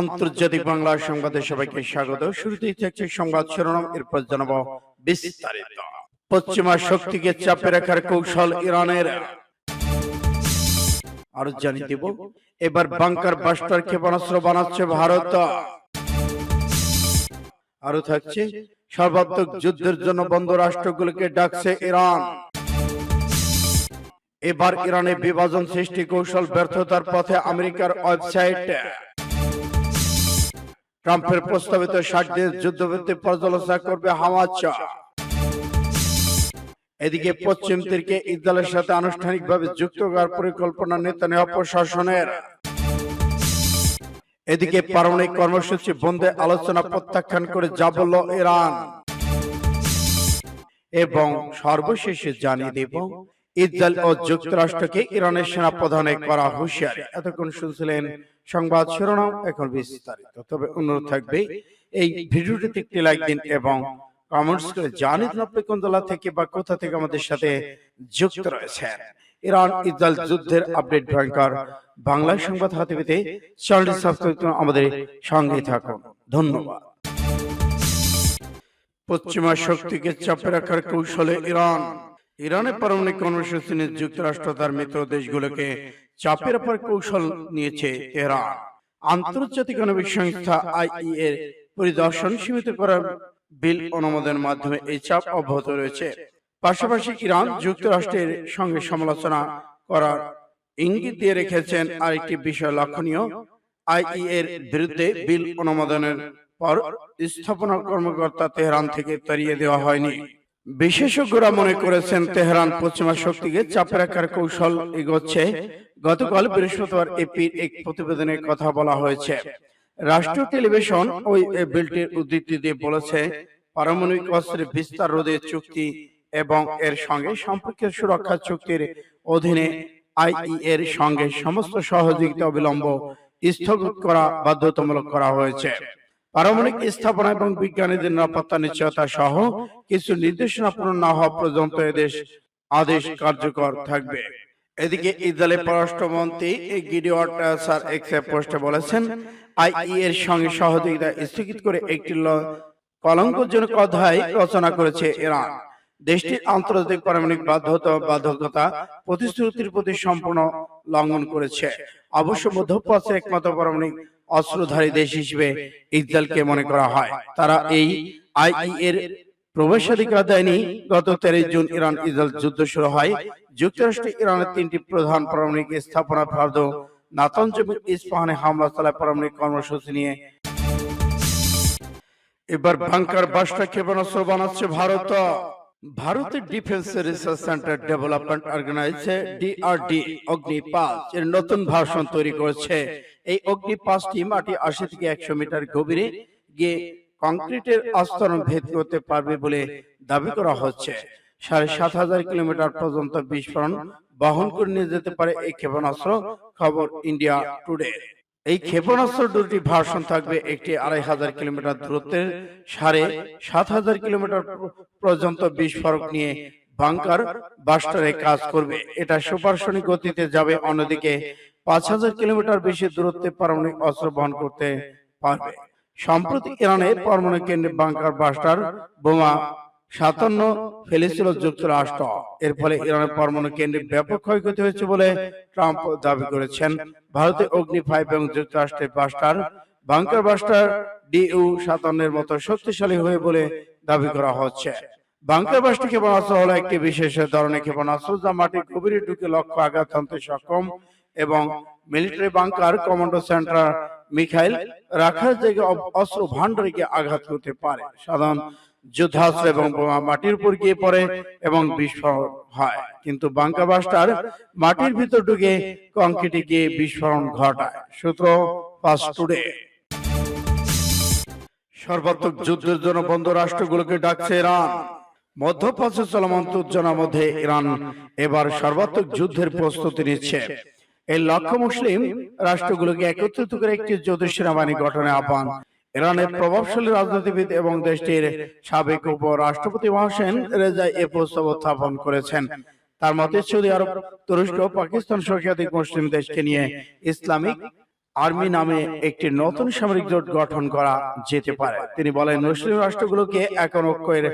আন্তর্জাতিক বাংলা সংবাদে সবাইকে স্বাগত। শুরুতেই থাকছে সংবাদ শিরোনাম, এরপর জানাব বিস্তারিত। পশ্চিমা শক্তিকে চাপে রাখার কৌশল ইরানের। আরও জানিয়ে দেব, এবার বাংকার বাস্টার ক্ষেপণাস্ত্র বানাচ্ছে ভারত। আরও থাকছে, সর্বাত্মক যুদ্ধের জন্য বন্ধ রাষ্ট্রগুলোকে ডাকছে ইরান। এবার ইরানে বিভাজন সৃষ্টি কৌশল ব্যর্থতার পথে আমেরিকার ওয়েবসাইট। ট্রাম্পের প্রস্তাবিত ষাট দেশ যুদ্ধবৃত্তি পর্যালোচনা করবে হামাচ এদিকে পশ্চিম তীরকে ইসরায়েলের সাথে আনুষ্ঠানিকভাবে যুক্ত করার পরিকল্পনা নেতানিয়াহু প্রশাসনের। এদিকে পারমাণবিক কর্মসূচি বন্ধে আলোচনা প্রত্যাখ্যান করে যা বলল ইরান। এবং সর্বশেষে জানিয়ে দেব ইসরায়েল ও যুক্তরাষ্ট্রকে ইরানের সেনা প্রধানে করা হুঁশিয়ারি। এতক্ষণ শুনছিলেন সংবাদ শিরোনাম এখন বিস্তারিত। তবে অনুরোধ থাকবে এই ভিডিওটিতে একটি লাইক দিন এবং কমেন্টস করে জানিয়ে আপনি কোন জেলা থেকে বা কোথা থেকে আমাদের সাথে যুক্ত রয়েছেন। ইরান ইসরায়েল যুদ্ধের আপডেট ভয়ঙ্কর বাংলা সংবাদ হাতে পেতে চ্যানেলটি সাবস্ক্রাইব করুন। আমাদের সঙ্গে থাকুন। ধন্যবাদ। পশ্চিমা শক্তিকে চাপে রাখার কৌশলে ইরান। ইরানের পারমাণবিক কর্মসূচি নিয়ে যুক্তরাষ্ট্র তার মিত্র দেশগুলোকে চাপে রাখার কৌশল নিয়েছে তেহরান আন্তর্জাতিক আণবিক সংস্থা আইই এর পরিদর্শন সীমিত করার বিল অনুমোদনের মাধ্যমে এই চাপ অব্যাহত রয়েছে। পাশাপাশি ইরান যুক্তরাষ্ট্রের সঙ্গে সমালোচনা করার ইঙ্গিত দিয়ে রেখেছেন আরেকটি বিষয় লক্ষণীয়। আইই এর বিরুদ্ধে বিল অনুমোদনের পর স্থাপনা কর্মকর্তা তেহরান থেকে তাড়িয়ে দেওয়া হয়নি। বিশেষজ্ঞরা মনে করেছেন তেহরান পশ্চিমা শক্তিকে চাপে রাখার কৌশল এগোচ্ছে। গতকাল বৃহস্পতিবার এপির এক প্রতিবেদনে কথা বলা হয়েছে। রাষ্ট্রীয় টেলিভিশন ওই বিলটির উদ্ধৃতি দিয়ে বলেছে পারমাণবিক অস্ত্রের বিস্তার রোধের চুক্তি এবং এর সঙ্গে সম্পর্কের সুরক্ষা চুক্তির অধীনে আইই এর সঙ্গে সমস্ত সহযোগিতা অবিলম্ব স্থগিত করা বাধ্যতামূলক করা হয়েছে। পারমাণবিক স্থাপনা এবং বিজ্ঞানীদের নিরাপত্তা নিশ্চয়তা সহ কিছু নির্দেশনা পূরণ না হওয়া পর্যন্ত এদেশ আদেশ কার্যকর থাকবে। এদিকে ইসরায়েলের পররাষ্ট্রমন্ত্রী গিডিওয়াট স্যার এক্স পোস্টে বলেছেন আইই এর সঙ্গে সহযোগিতা স্থগিত করে একটি কলঙ্কজনক অধ্যায় রচনা করেছে ইরান। দেশটির আন্তর্জাতিক পারমাণবিক বাধ্যতা বাধ্যকতা প্রতিশ্রুতির প্রতি সম্পূর্ণ লঙ্ঘন করেছে। অবশ্য মধ্যপ্রাচ্যের একমাত্র পারমাণবিক অস্ত্রধারী দেশ হিসেবে ইসরায়েলকে মনে করা হয়। তারা এই আইই এর প্রবেশাধিকার দেয়নি। গত তেরোই জুন ইরান ইসরায়েল যুদ্ধ শুরু হয়। যুক্তরাষ্ট্র ইরানের তিনটি প্রধান পারমাণবিক স্থাপনা ফার্দ। নাতঞ্জ এবং ইস্পাহানে হামলা চালায় পারমাণবিক কর্মসূচি নিয়ে এবার বাংকার বাসটা ক্ষেপণাস্ত্র বানাচ্ছে ভারত। ভারতের ডিফেন্স রিসার্চ সেন্টার ডেভেলপমেন্ট অর্গানাইজে ডিআরডি অগ্নি পাঁচ এর নতুন ভার্সন তৈরি করেছে। এই অগ্নি পাঁচটি মাটি আশি থেকে একশো মিটার গভীরে গিয়ে কংক্রিটের আস্তরণ ভেদ করতে পারবে বলে দাবি করা হচ্ছে। সাড়ে সাত হাজার কিলোমিটার পর্যন্ত বিস্ফোরণ বহন করে নিয়ে যেতে পারে এই ক্ষেপণাস্ত্র খবর ইন্ডিয়া টুডে। এই ক্ষেপণাস্ত্র দুটি ভার্সন থাকবে একটি আড়াই হাজার কিলোমিটার দূরত্বের সাড়ে সাত হাজার কিলোমিটার পর্যন্ত বিস্ফোরক নিয়ে বাংকার বাস্টারে কাজ করবে। এটা সুপারসনিক গতিতে যাবে অন্যদিকে পাঁচ হাজার কিলোমিটার বেশি দূরত্বে পারমাণবিক অস্ত্র বহন করতে পারবে। সম্প্রতি ইরানের পারমাণবিক কেন্দ্রে বাংকার বাস্টার বোমা সাতান্ন ফেলেছিল যুক্তরাষ্ট্র। এর ফলে ইরানের পরমাণু কেন্দ্রে ব্যাপক ক্ষয়ক্ষতি হয়েছে বলে ট্রাম্প দাবি করেছেন। ভারতে অগ্নি ফাইভ এবং যুক্তরাষ্ট্রের বাস্টার বাংকার বাস্টার ডিইউ সাতান্নের মতো শক্তিশালী হয়ে বলে দাবি করা হচ্ছে। বাংকার বাস্টার ক্ষেপণাস্ত্র হলো একটি বিশেষ ধরনের ক্ষেপণাস্ত্র যা মাটির গভীরে ঢুকে লক্ষ্য আঘাত হানতে সক্ষম। এবং military bunker commando centre Mikhail রাখার জায়গায় অস্ত্র ভান্ডারকে আঘাত করতে পারে। সাধারণ যুদ্ধাস্ত্র এবং মাটির উপর গিয়ে পড়ে এবং বিস্ফোরণ হয়। কিন্তু বাংকা বাস্টার মাটির ভিতর ঢুকে কংক্রিটে গিয়ে বিস্ফোরণ ঘটায়। সূত্র ফাস্ট টুডে সর্বাত্মক যুদ্ধের জন্য বন্ধ রাষ্ট্রগুলোকে ডাকছে ইরান। মধ্যপ্রাচ্যে চলমান উত্তেজনার মধ্যে ইরান এবার সর্বাত্মক যুদ্ধের প্রস্তুতি নিচ্ছে। এই লক্ষ্য মুসলিম রাষ্ট্রগুলোকে একত্রিত করে একটি যুদ্ধ সেনাবাহিনী গঠনের আহ্বান। ইরানের প্রভাবশালী রাজনীতিবিদ এবং দেশটির সাবেক উপ রাষ্ট্রপতি মহসেন রেজা এ প্রস্তাব উত্থাপন করেছেন। তার মতে সৌদি আরব তুরস্ক পাকিস্তান সহ একাধিক মুসলিম দেশকে নিয়ে ইসলামিক আর্মি নামে একটি নতুন সামরিক জোট গঠন করা যেতে পারে। তিনি বলেন মুসলিম রাষ্ট্রগুলোকে এখন ঐক্যের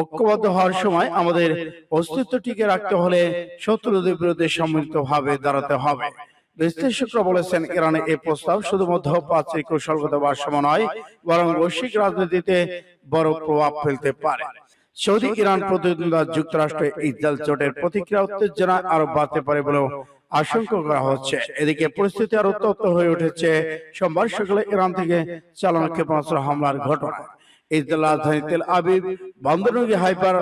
ঐক্যবদ্ধ হওয়ার সময় আমাদের অস্তিত্ব টিকে রাখতে হলে শত্রুদের বিরুদ্ধে সম্মিলিতভাবে দাঁড়াতে হবে। বিশ্লেষকরা বলেছেন ইরানের এই প্রস্তাব শুধুমাত্র প্রাচীর কৌশলগত ভারসাম্য নয়, বরং বৈশ্বিক রাজনীতিতে বড় প্রভাব ফেলতে পারে। সৌদি ইরান প্রতিদ্বন্দ্বিতা যুক্তরাষ্ট্র প্রতিক্রিয়া উত্তেজনা আরও বাড়তে পারে বলেও আশঙ্কা করা হচ্ছে। এদিকে পরিস্থিতি আরও উত্তপ্ত হয়ে উঠেছে। সোমবার সকালে ইরান থেকে চালানো ক্ষেপণাস্ত্র হামলার ঘটনা। রাজধানী তেল আবিব হাইপার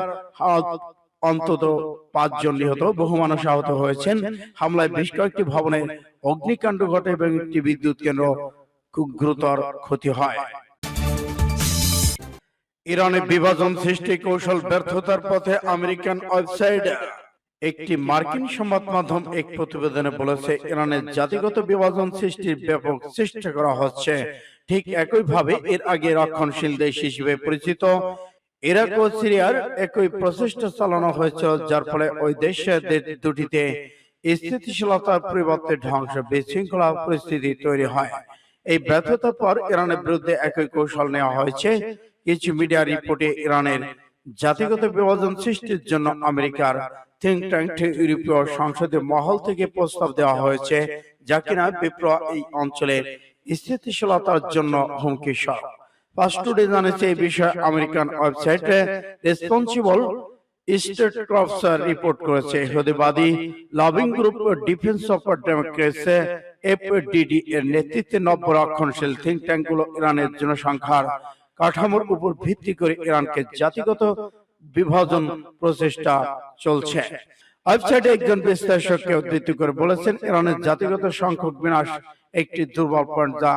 অন্তত পাঁচজন নিহত, বহু মানুষ আহত হয়েছেন। হামলায় বেশ কয়েকটি ভবনে অগ্নিকাণ্ড ঘটে এবং একটি বিদ্যুৎ কেন্দ্র খুব গুরুতর ক্ষতি হয়। ইরানে বিভাজন সৃষ্টি কৌশল ব্যর্থতার পথে আমেরিকান ওয়েবসাইট একটি মার্কিন সংবাদ মাধ্যম এক প্রতিবেদনে বলেছে, ইরানের জাতিগত বিভাজন সৃষ্টির ব্যাপক চেষ্টা করা হচ্ছে। ঠিক একইভাবে এর আগে রক্ষণশীল দেশ হিসেবে পরিচিত ইরাক ও সিরিয়ার একই প্রচেষ্টা চালানো হয়েছিল যার ফলে ওই দেশের দুটিতে স্থিতিশীলতার পরিবর্তে ধ্বংস বিশৃঙ্খলা পরিস্থিতি তৈরি হয়। এই ব্যর্থতার পর ইরানের বিরুদ্ধে একই কৌশল নেওয়া হয়েছে। কিছু মিডিয়া রিপোর্টে ইরানের জাতিগত বিভাজন সৃষ্টির জন্য আমেরিকার থিঙ্ক ট্যাঙ্ক ইউরোপীয় সংসদের মহল থেকে প্রস্তাব দেওয়া হয়েছে যা কিনা বিপ্র এই অঞ্চলের স্থিতিশীলতার জন্য হুমকি সহ। ফার্স্ট জানিয়েছে এই বিষয়ে আমেরিকান ওয়েবসাইটে রেসপন্সিবল স্টেট রিপোর্ট করেছে। Lobbying group defence of democracy FDD এর নেতৃত্বে নব্য রক্ষণশীল থিঙ্ক ইরানের জনসংখ্যার কাঠামোর উপর ভিত্তি করে ইরানকে জাতিগত বিভাজন প্রচেষ্টা চলছে। ওয়েবসাইটে একজন বিশ্লেষককে উদ্ধৃত করে বলেছেন, ইরানের জাতিগত সংখ্যক বিনাশ একটি দুর্বল পয়েন্ট যা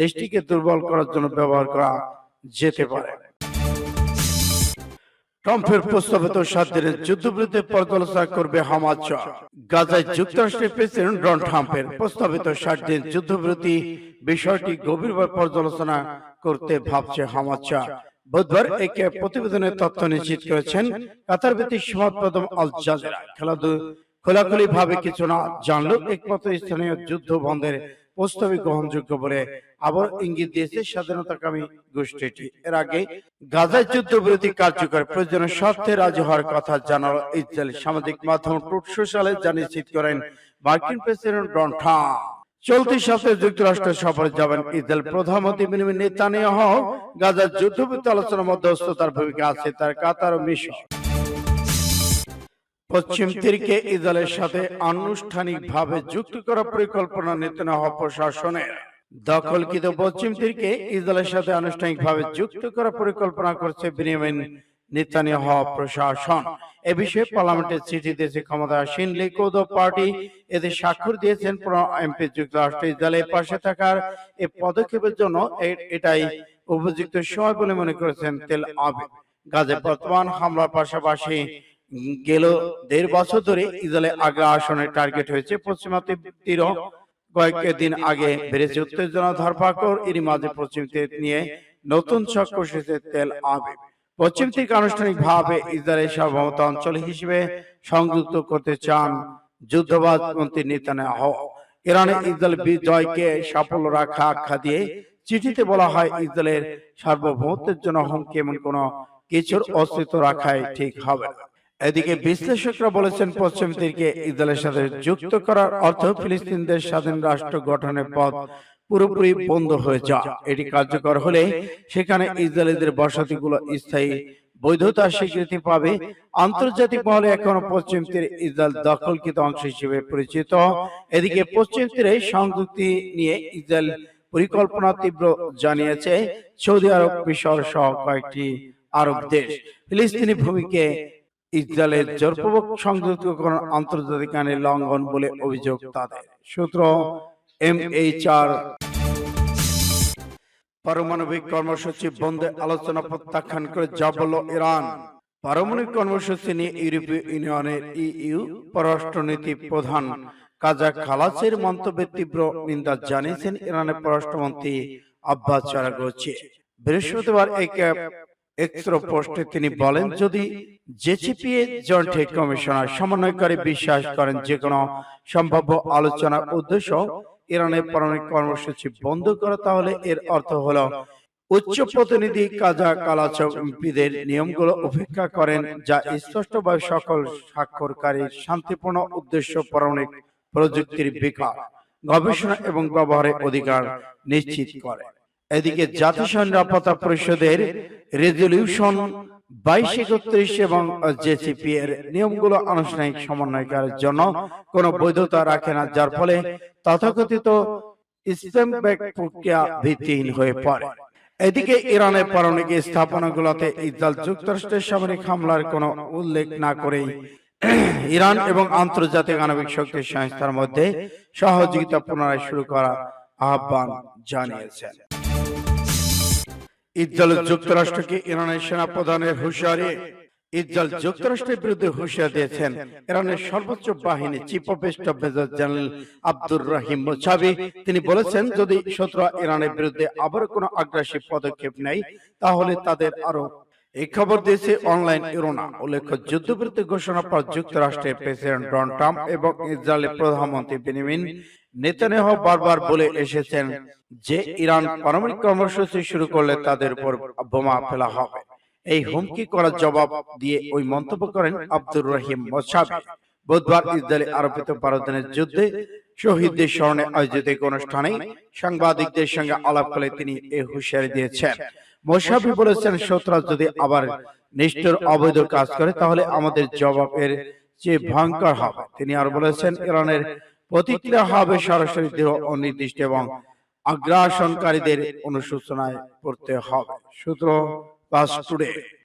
দেশটিকে দুর্বল করার জন্য ব্যবহার করা যেতে পারে। ট্রাম্পের প্রস্তাবিত সাত দিনের যুদ্ধবিরতি পর্যালোচনা করবে হামাজ গাজায় যুক্তরাষ্ট্রের প্রেসিডেন্ট ডোনাল্ড ট্রাম্পের প্রস্তাবিত ষাট দিন যুদ্ধবিরতি বিষয়টি গভীরভাবে পর্যালোচনা করতে ভাবছে হামাজ বুধবার এক প্রতিবেদনে তথ্য নিশ্চিত করেছেন কাতার ভিত্তিক আল জাজিরা। খেলাধুলা খোলাখুলি ভাবে কিছু না জানলেও একমাত্র স্থানীয় যুদ্ধ বন্ধের প্রস্তাবই গ্রহণযোগ্য বলে আবার ইঙ্গিত দিয়েছে স্বাধীনতাকামী গোষ্ঠীটি। এর আগে গাজায় যুদ্ধ বিরতি কার্যকর প্রয়োজনের স্বার্থে রাজি হওয়ার কথা জানালো ইসরায়েল। সামাজিক মাধ্যম টুট সোশ্যালে জানিয়ে করেন মার্কিন প্রেসিডেন্ট ডোনাল্ড ট্রাম্প। চলতি সপ্তাহে যুক্তরাষ্ট্র সফরে যাবেন ইসরায়েল প্রধানমন্ত্রী বিনিময় নেতানিয়াহ। গাজার যুদ্ধবিরতি আলোচনার মধ্যস্থতার ভূমিকা আছে তার কাতার ও মিশর। পশ্চিম তীরকে ইসরায়েলের সাথে আনুষ্ঠানিকভাবে যুক্ত করার পরিকল্পনা নেতানিয়াহ প্রশাসনের। দখলকৃত পশ্চিম তীরকে ইসরায়েলের সাথে আনুষ্ঠানিকভাবে যুক্ত করার পরিকল্পনা করছে বিনিময় নেতানিয়াহ প্রশাসন। এ বিষয়ে পার্লামেন্টের চিঠি দিয়েছে ক্ষমতাসীন লিকুদ পার্টি। এতে স্বাক্ষর দিয়েছেন এমপি যুক্তরাষ্ট্র ইসরায়েলের পাশে থাকার এই পদক্ষেপের জন্য এটাই উপযুক্ত সময় বলে মনে করেছেন তেল আবিব। গাজে বর্তমান হামলার পাশাপাশি গেল দেড় বছর ধরে ইসরায়েলের আগ্রা আসনের টার্গেট হয়েছে পশ্চিমা তীর। কয়েকদিন আগে বেড়েছে উত্তেজনা, ধরপাকড়, এরই মাঝে পশ্চিম তীর নিয়ে নতুন কষেছে তেল আবিব। পশ্চিম থেকে আনুষ্ঠানিক ভাবে ইসরায়েলের সার্বভৌমত্ব অঞ্চল হিসেবে সংযুক্ত করতে চান যুদ্ধবাদ মন্ত্রী নেতানিয়াহ। ইরানে ইসরায়েল বিজয়কে সাফল্য রাখা আখ্যা দিয়ে চিঠিতে বলা হয়, ইসরায়েলের সার্বভৌমত্বের জন্য হুমকি এমন কোন কিছুর অস্তিত্ব রাখাই ঠিক হবে না। এদিকে বিশ্লেষকরা বলেছেন পশ্চিম তীরকে ইসরায়েলের সাথে যুক্ত করার অর্থ ফিলিস্তিনদের স্বাধীন রাষ্ট্র গঠনের পথ পুরোপুরি বন্ধ হয়ে যা এটি কার্যকর হলে সেখানে ইসরায়েলিদের বসতিগুলো স্থায়ী বৈধতার স্বীকৃতি পাবে। আন্তর্জাতিক মহলে এখনও পশ্চিম তীরে ইসরায়েল দখলকৃত অংশ হিসেবে পরিচিত। এদিকে পশ্চিম তীরে সংযুক্তি নিয়ে ইসরায়েল পরিকল্পনা তীব্র জানিয়েছে সৌদি আরব মিশর সহ কয়েকটি আরব দেশ। ফিলিস্তিনি ভূমিকে ইসরায়েলের জোরপূর্বক সংযুক্তকরণ আন্তর্জাতিক আইনের লঙ্ঘন বলে অভিযোগ তাদের। সূত্র এম এইচ আর পারমাণবিক কর্মসূচি বন্ধে আলোচনা প্রত্যাখ্যান করে যা বলল ইরান। পারমাণবিক কর্মসূচি নিয়ে ইউরোপীয় ইউনিয়নের ইইউ পররাষ্ট্রনীতি প্রধান কাজা খালাসের মন্তব্যের তীব্র নিন্দা জানিয়েছেন ইরানের পররাষ্ট্রমন্ত্রী আব্বাস চারাগোচি। বৃহস্পতিবার এক এক্সট্রা পোস্টে তিনি বলেন যদি জেচিপিএ জয়েন্ট কমিশনার সমন্বয়কারী বিশ্বাস করেন যে কোনো সম্ভাব্য আলোচনার উদ্দেশ্য ইরানের পারমাণবিক কর্মসূচি বন্ধ করা তাহলে এর অর্থ হলো উচ্চ প্রতিনিধি কাজা নিয়মগুলো উপেক্ষা করেন যা স্পষ্টভাবে সকল স্বাক্ষরকারীর শান্তিপূর্ণ উদ্দেশ্য পারমাণবিক প্রযুক্তির বিকাশ গবেষণা এবং ব্যবহারের অধিকার নিশ্চিত করে। এদিকে জাতিসংঘ নিরাপত্তা পরিষদের রেজলিউশন বাইশ একত্রিশ এবং জেসিপি এর নিয়মগুলো আনুষ্ঠানিক সমন্বয়কারের জন্য কোনো বৈধতা রাখে না, যার ফলে তথাকথিত স্প্যামব্যাক প্রক্রিয়া ভিত্তিহীন হয়ে পড়ে। এদিকে ইরানের পারমাণবিক স্থাপনাগুলোতে ইসরায়েল যুক্তরাষ্ট্রের সামরিক হামলার কোনো উল্লেখ না করেই ইরান এবং আন্তর্জাতিক আণবিক শক্তি সংস্থার মধ্যে সহযোগিতা পুনরায় শুরু করার আহ্বান জানিয়েছেন ইসরায়েল যুক্তরাষ্ট্রকে ইরানের সেনা প্রধানের হুঁশিয়ারি ইজ্জাল যুক্তরাষ্ট্রের বিরুদ্ধে হুঁশিয়ার দিয়েছেন ইরানের সর্বোচ্চ বাহিনী chief of staff major general Abdur Rahim Mousavi তিনি বলেছেন যদি শত্রু ইরানের বিরুদ্ধে আবার কোনো আগ্রাসী পদক্ষেপ নেয় তাহলে তাদের আরও এই খবর দিয়েছে অনলাইন ইরোনা। উল্লেখ্য যুদ্ধবিরতি ঘোষণার পর যুক্তরাষ্ট্রের প্রেসিডেন্ট ডোনাল্ড ট্রাম্প এবং ইসরায়েলের প্রধানমন্ত্রী বেনিমিন নেতানিয়াহু বারবার বলে এসেছেন যে ইরান পারমাণবিক কর্মসূচি শুরু করলে তাদের উপর বোমা ফেলা হবে। এই হুমকি করার জবাব দিয়ে ওই মন্তব্য করেন আব্দুর রহিম মোসাবি বুধবার ইসরায়েলে আরোপিত বারো দিনের যুদ্ধে শহীদদের স্মরণে আয়োজিত এক অনুষ্ঠানে সাংবাদিকদের সঙ্গে আলাপ করে তিনি এই হুঁশিয়ারি দিয়েছেন মোসাবি বলেছেন শত্রু যদি আবার নিষ্ঠুর অবৈধ কাজ করে তাহলে আমাদের জবাবের যে ভয়ঙ্কর হবে তিনি আর বলেছেন ইরানের প্রতিক্রিয়া হবে সরাসরি দৃঢ় অনির্দিষ্ট এবং আগ্রাসনকারীদের অনুশোচনায় পড়তে হবে। সূত্র পাস টুডে